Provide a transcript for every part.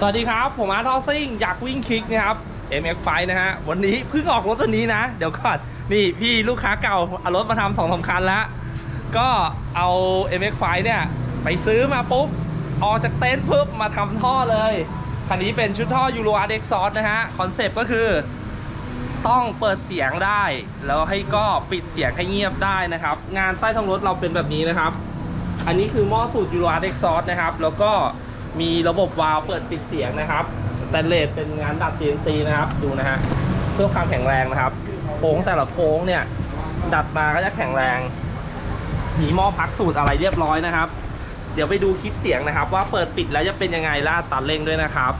สวัสดีครับ ผมอาร์ทอซิ่งอยากวิ่งคลิกนะครับ MX5 นะฮะ วันนี้เพิ่งออกรถตัวนี้นะ เดี๋ยวก่อน นี่พี่ลูกค้าเก่าเอารถมาทำสองสาคันแล้ว ก็เอา MX5 เนี่ย ไปซื้อมาปุ๊บ ออกจากเต็นท์ปุ๊บมาทำท่อเลย คันนี้เป็นชุดท่อยูโรอาร์เด็กซอสนะฮะ คอนเซปต์ก็คือ ต้องเปิดเสียงได้ แล้วให้ก็ปิดเสียงให้เงียบได้นะครับ งานใต้ท้องรถเราเป็นแบบนี้นะครับ อันนี้คือหม้อสูตรยูโรอาร์เด็กซอสนะครับ แล้วก็ มีระบบวาล์วเปิดปิดเสียงนะครับสแตนเลสเป็นงานดัด CNC นะครับดูนะฮะเพื่อความแข็งแรงนะครับ โค้งแต่ละโค้งเนี่ย ดัดมาก็จะแข็งแรงมีหม้อพักสูตรอะไรเรียบร้อยนะครับ เดี๋ยวไปดูคลิปเสียงนะครับ ว่าเปิดปิดแล้วจะเป็นยังไงล่าตัดเร่งด้วยนะครับ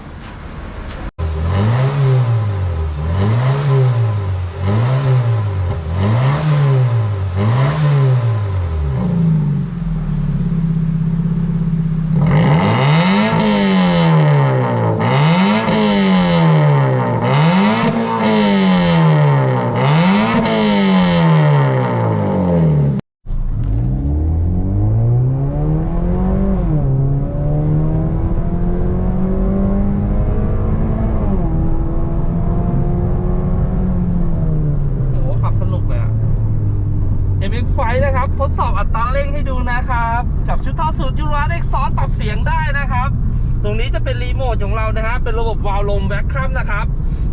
โอ้โหขับสนุกเลยอะ MX ไฟนะครับ ทดสอบอัตราเร่งให้ดูนะครับ กับชุดท่อสูตรยูราเอ็กซอสปรับเสียงได้นะครับ ตรงนี้จะเป็นรีโมทของเรานะฮะเป็นระบบวาล์วลมแบ็คคัมนะครับ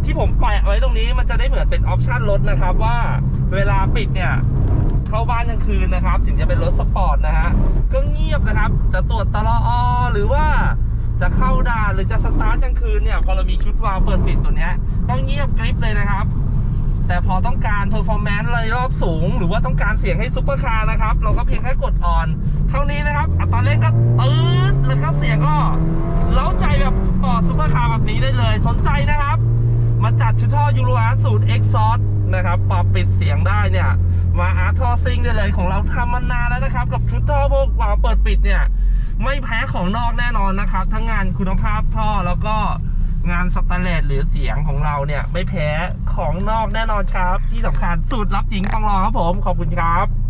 ที่ผมแปะไว้ตรงนี้มันจะได้เหมือนเป็นออปชั่นรถนะครับว่าเวลาปิดเนี่ยเข้าบ้านกลางคืนนะครับ ถึงจะเป็นรถสปอร์ตนะฮะก็เงียบนะครับ จะตรวจตลออหรือว่าจะเข้าด่านหรือจะสตาร์ทกลางคืนเนี่ยพอเรามีชุดวาล์วเปิดปิดตัวเนี้ยต้องเงียบกริบเลยนะครับ แต่พอต้องการเพอร์ฟอร์แมนซ์ในรอบสูง หรือว่าต้องการเสียงให้ซุปเปอร์คาร์นะครับ เราก็เพียงแค่กดออน เท่านี้นะครับ อัตราเร่งก็ตืดแล้วก็เสียงก็ เล้าใจแบบสปอร์ตซุปเปอร์คาร์แบบนี้ได้เลย สนใจนะครับ มาจัดชุดท่อยูโรอาร์สูตรเอ็กซอสนะครับปรับปิดเสียงได้เนี่ย มาอาร์ทอซิงได้เลยของเราทำมานานแล้วนะครับ กับชุดท่อพวกวาเปิดปิดเนี่ย ไม่แพ้ของนอกแน่นอนนะครับ ทั้งงานคุณภาพท่อแล้วก็ งานสแตนเลสหรือเสียงของเราเนี่ย ไม่แพ้ของนอกแน่นอนครับ ที่สำคัญสูตรรับหญิงทองรอครับผมขอบคุณครับ